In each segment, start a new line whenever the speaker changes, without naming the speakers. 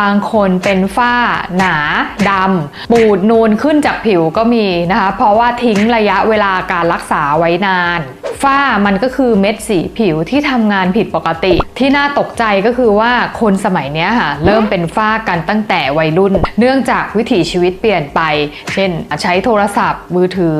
บางคนเป็นฝ้าหนาดำปูดนูนขึ้นจากผิวก็มีนะคะ เพราะว่าทิ้งระยะเวลาการรักษาไว้นาน ฝ้ามันก็คือเม็ดสีผิวที่ทำงานผิดปกติ ที่น่าตกใจก็คือว่าคนสมัยเนี้ยค่ะ เริ่มเป็นฝ้ากันตั้งแต่วัยรุ่น เนื่องจากวิถีชีวิตเปลี่ยนไป เช่น ใช้โทรศัพท์ มือถือ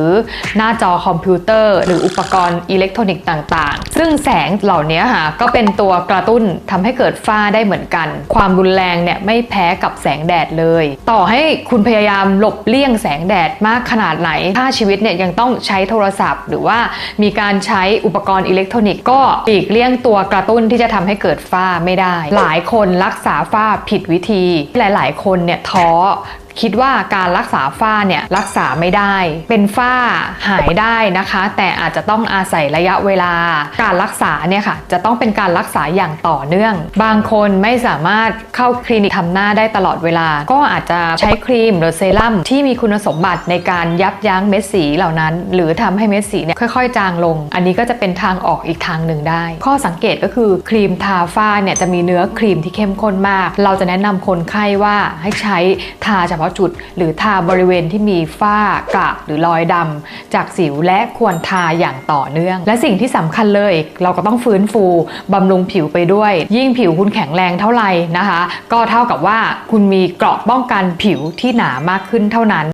หน้าจอคอมพิวเตอร์ หรืออุปกรณ์อิเล็กทรอนิกส์ต่างๆ ซึ่งแสงเหล่านี้ค่ะก็เป็นตัวกระตุ้นทำให้เกิดฝ้าได้เหมือนกัน ความรุนแรงเนี่ยไม่แพ้กับแสงแดดเลย ต่อให้คุณพยายามหลบเลี่ยงแสงแดดมากขนาดไหนถ้าชีวิตเนี่ยยังต้องใช้โทรศัพท์ หรือว่ามีการใช้อุปกรณ์อิเล็กทรอนิกส์ก็หลีกเลี่ยงตัวกระตุ้นที่จะทำให้เกิดฝ้าไม่ได้ หลายคนรักษาฝ้าผิดวิธี หลาย ๆ คนเนี่ยท้อ คิดว่าการรักษาฝ้าเนี่ยรักษาไม่ได้ เป็นฝ้าหายได้นะคะ แต่อาจจะต้องอาศัยระยะเวลา การรักษาเนี่ยค่ะจะต้องเป็นการรักษาอย่างต่อเนื่อง บางคนไม่สามารถเข้าคลินิกทำหน้าได้ตลอดเวลา ก็อาจจะใช้ครีมหรือเซรั่มที่มีคุณสมบัติในการยับยั้งเม็ดสีเหล่านั้น หรือทำให้เม็ดสีเนี่ยค่อยๆ จางลง อันนี้ก็จะเป็นทางออกอีกทางหนึ่งได้ ข้อสังเกตก็คือครีมทาฝ้าเนี่ยจะมีเนื้อครีมที่เข้มข้นมาก เราจะแนะนำคนไข้ว่าให้ใช้ทาเฉพาะาะจุด หรือทาบริเวณที่มีฝ้ากระหรือรอยดำจากสิวและควรทาอย่างต่อเนื่อง และสิ่งที่สำคัญเลย เราก็ต้องฟื้นฟูบำรุงผิวไปด้วย ยิ่งผิวคุณแข็งแรงเท่าไหร่นะคะ ก็เท่ากับว่าคุณมีเกราะป้องกันผิวที่หนามากขึ้นเท่านั้น